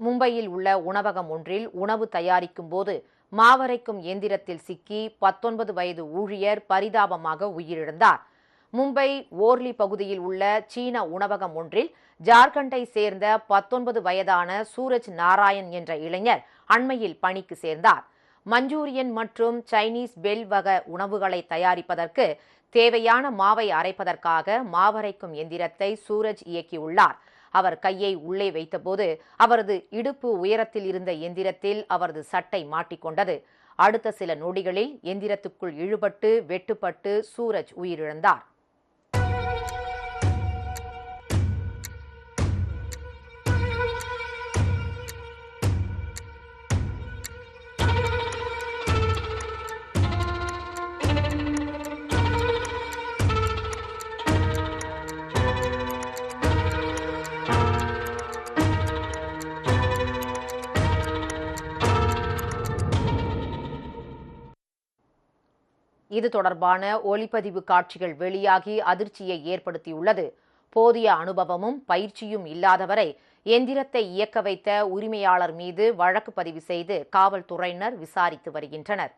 மும்பையில் உள்ள உணவகம் ஒன்றில் உணவு தயாரிக்கும் போது மாவரைக்கும் எந்திரத்தில் சிக்கி பத்தொன்பது வயது ஊழியர் பரிதாபமாக உயிரிழந்தார். மும்பை ஓர்லி பகுதியில் உள்ள சீன உணவகம் ஒன்றில் ஜார்க்கண்டை சேர்ந்த பத்தொன்பது வயதான சூரஜ் நாராயண் என்ற இளைஞர் அண்மையில் பணிக்கு சேர்ந்தார். மஞ்சூரியன் மற்றும் சைனீஸ் பெல் வக உணவுகளை தயாரிப்பதற்கு தேவையான மாவை அரைப்பதற்காக மாவரைக்கும் எந்திரத்தை சூரஜ் இயக்கியுள்ளார். அவர் கையை உள்ளே வைத்தபோது அவரது இடுப்பு உயரத்தில் இருந்த எந்திரத்தில் அவரது சட்டை மாட்டிக்கொண்டது. அடுத்த சில நொடிகளில் எந்திரத்துக்குள் இழுபட்டு வெட்டுப்பட்டு சூரஜ் உயிரிழந்தார். இது தொடர்பான ஒளிப்பதிவு காட்சிகள் வெளியாகி அதிர்ச்சியை ஏற்படுத்தியுள்ளது. போதிய அனுபவமும் பயிற்சியும் இல்லாதவரை எந்திரத்தை இயக்க வைத்த உரிமையாளர் மீது வழக்கு பதிவு செய்து காவல்துறையினர் விசாரித்து வருகின்றனர்.